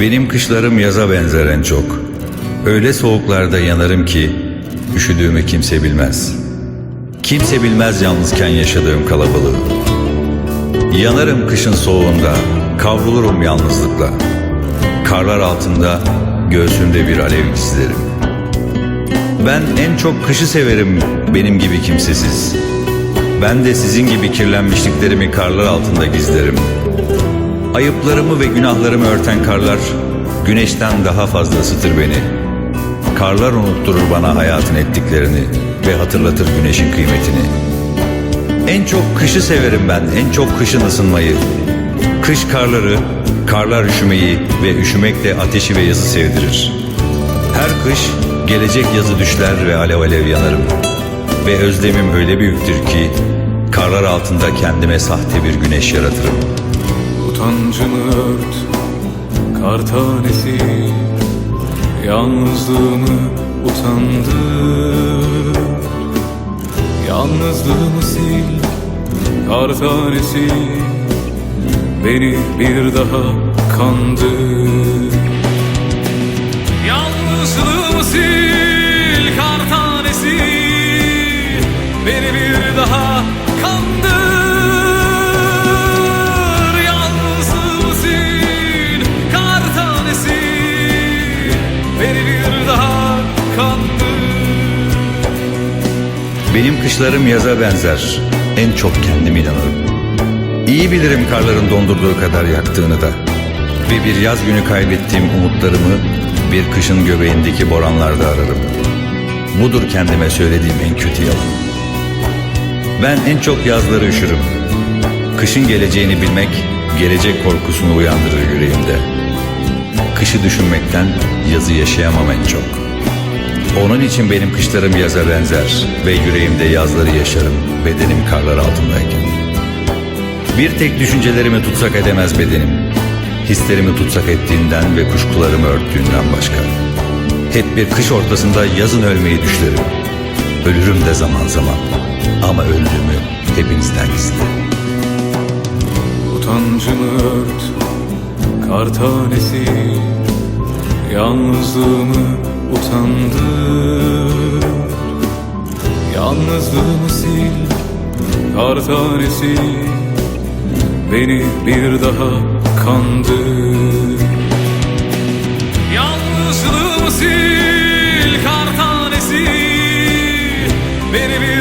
Benim kışlarım yaza benzer en çok. Öyle soğuklarda yanarım ki üşüdüğümü kimse bilmez. Kimse bilmez yalnızken yaşadığım kalabalığı. Yanarım kışın soğuğunda, kavrulurum yalnızlıkla. Karlar altında göğsümde bir alev gizlerim. Ben en çok kışı severim benim gibi kimsesiz. Ben de sizin gibi kirlenmişliklerimi karlar altında gizlerim. Ayıplarımı ve günahlarımı örten karlar güneşten daha fazla ısıtır beni. Karlar unutturur bana hayatın ettiklerini ve hatırlatır güneşin kıymetini. En çok kışı severim ben, en çok kışın ısınmayı. Kış karları, karlar üşümeyi ve üşümek de ateşi ve yazı sevdirir. Her kış gelecek yazı düşler ve alev alev yanarım. Ve özlemim öyle büyüktür ki karlar altında kendime sahte bir güneş yaratırım. Utancımı ört kar tanesi. Yalnızlığımı utandır. Yalnızlığımı sil kar tanesi. Beni bir daha kandır. Yalnızlığımı sil kar tanesi. Beni bir daha Benim kışlarım yaza benzer. En çok kendim inanırım. İyi bilirim karların dondurduğu kadar yaktığını da. Ve bir yaz günü kaybettiğim umutlarımı bir kışın göbeğindeki boranlarda ararım. Budur kendime söylediğim en kötü yalan. Ben en çok yazları üşürüm. Kışın geleceğini bilmek gelecek korkusunu uyandırır yüreğimde. Kışı düşünmekten yazı yaşayamam en çok. Onun için benim kışlarım yaza benzer ve yüreğimde yazları yaşarım bedenim karlar altındayken. Bir tek düşüncelerimi tutsak edemez bedenim. Hislerimi tutsak ettiğinden ve kuşkularımı örttüğünden başka. Hep bir kış ortasında yazın ölmeyi düşlerim. Ölürüm de zaman zaman ama öldüğümü hepinizden gizli. Utancımı ört kar tanesi Yalnızlığımı utandır Yalnızlığımı sil kar tanesi Beni bir daha kandır Yalnızlığımı sil kar tanesi Beni bir